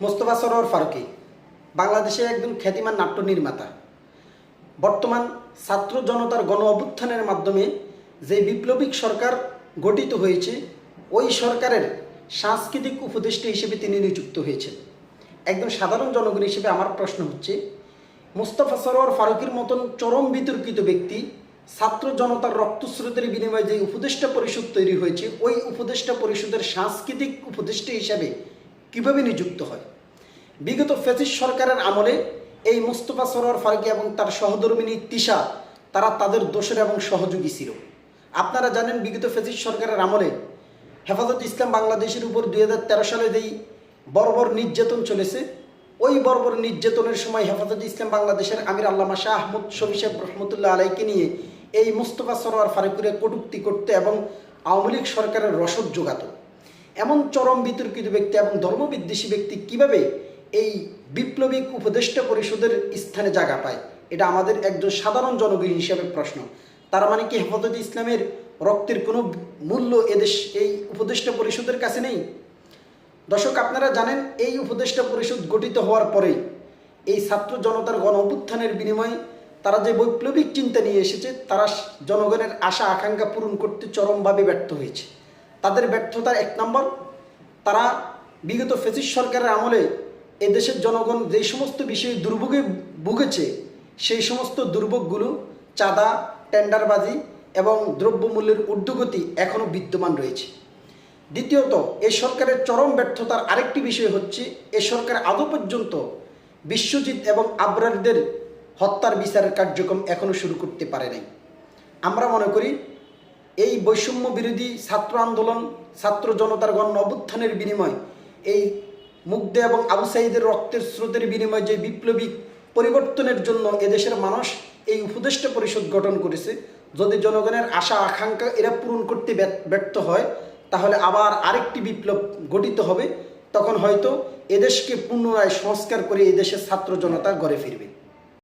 মোস্তফা সরোয়ার ফারুকি, বাংলাদেশে একজন খ্যাতিমান নাট্য নির্মাতা। বর্তমান ছাত্র জনতার গণ অভ্যুত্থানের মাধ্যমে যে বিপ্লবিক সরকার গঠিত হয়েছে, ওই সরকারের সাংস্কৃতিক উপদেষ্টা হিসেবে তিনি নিযুক্ত হয়েছেন। একজন সাধারণ জনগণ হিসেবে আমার প্রশ্ন হচ্ছে, মোস্তফা সরোয়ার ফারুকের মতন চরম বিতর্কিত ব্যক্তি ছাত্র জনতার রক্তস্রোতের বিনিময়ে যে উপদেষ্টা পরিষদ তৈরি হয়েছে, ওই উপদেষ্টা পরিষদের সাংস্কৃতিক উপদেষ্টা হিসাবে কীভাবে নিযুক্ত হয়? বিগত ফেসিস সরকারের আমলে এই মুস্তফা সরোয়ার ফারুকি এবং তার সহধর্মিনী তিশা, তারা তাদের দোষের এবং সহযোগী ছিল। আপনারা জানেন বিগত ফেসিস সরকারের আমলে হেফাজত ইসলাম বাংলাদেশের উপর দুই হাজার তেরো সালে যেই বর্বর নির্যাতন চলেছে, ওই বর্বর নির্যাতনের সময় হেফাজত ইসলাম বাংলাদেশের আমির আল্লামা শাহ আহমদ শফি সাহেব রহমতুল্লাহ আলাইকে নিয়ে এই মুস্তফা সরোয়ার ফারুকুরে কটুক্তি করতে এবং আওয়ামী লীগ সরকারের রসদ যোগাতো। এমন চরম বিতর্কিত ব্যক্তি এবং ধর্মবিদ্বেষী ব্যক্তি কীভাবে এই বিপ্লবিক উপদেষ্টা পরিষদের স্থানে জায়গা পায়? এটা আমাদের একজন সাধারণ জনগণ হিসেবে প্রশ্ন। তার মানে কি হেফাজত ইসলামের রক্তের কোনো মূল্য এদেশ এই উপদেষ্টা পরিষদের কাছে নেই? দর্শক, আপনারা জানেন এই উপদেষ্টা পরিষদ গঠিত হওয়ার পরে এই ছাত্র জনতার গণ অভ্যুত্থানের বিনিময়ে তারা যে বৈপ্লবিক চিন্তা নিয়ে এসেছে, তারা জনগণের আশা আকাঙ্ক্ষা পূরণ করতে চরমভাবে ব্যর্থ হয়েছে। তাদের ব্যর্থতার এক নম্বর, তারা বিগত ফেসিস সরকারের আমলে এ দেশের জনগণ যে সমস্ত বিষয়ে দুর্ভোগে ভুগেছে, সেই সমস্ত দুর্ভোগগুলো চাঁদা, টেন্ডারবাজি এবং দ্রব্যমূল্যের ঊর্ধ্বগতি এখনও বিদ্যমান রয়েছে। দ্বিতীয়ত, এ সরকারের চরম ব্যর্থতার আরেকটি বিষয় হচ্ছে, এ সরকার আদৌ পর্যন্ত বিশ্বজিৎ এবং আবরারদের হত্যার বিচারের কার্যক্রম এখনও শুরু করতে পারে নাই। আমরা মনে করি এই বৈষম্য বিরোধী ছাত্র আন্দোলন, ছাত্র জনতার গণ অভ্যুত্থানের বিনিময়, এই মুগ্ধে এবং আবু সাইদের রক্তের স্রোতের বিনিময়ে যে বিপ্লবী পরিবর্তনের জন্য এদেশের মানুষ এই উপদেষ্টা পরিষদ গঠন করেছে, যদি জনগণের আশা, আকাঙ্ক্ষা এরা পূরণ করতে ব্যর্থ- হয়, তাহলে আবার আরেকটি বিপ্লব গঠিত হবে, তখন হয়তো এদেশকে পুনরায় সংস্কার করে এদেশের ছাত্র জনতা গড়ে ফিরবে।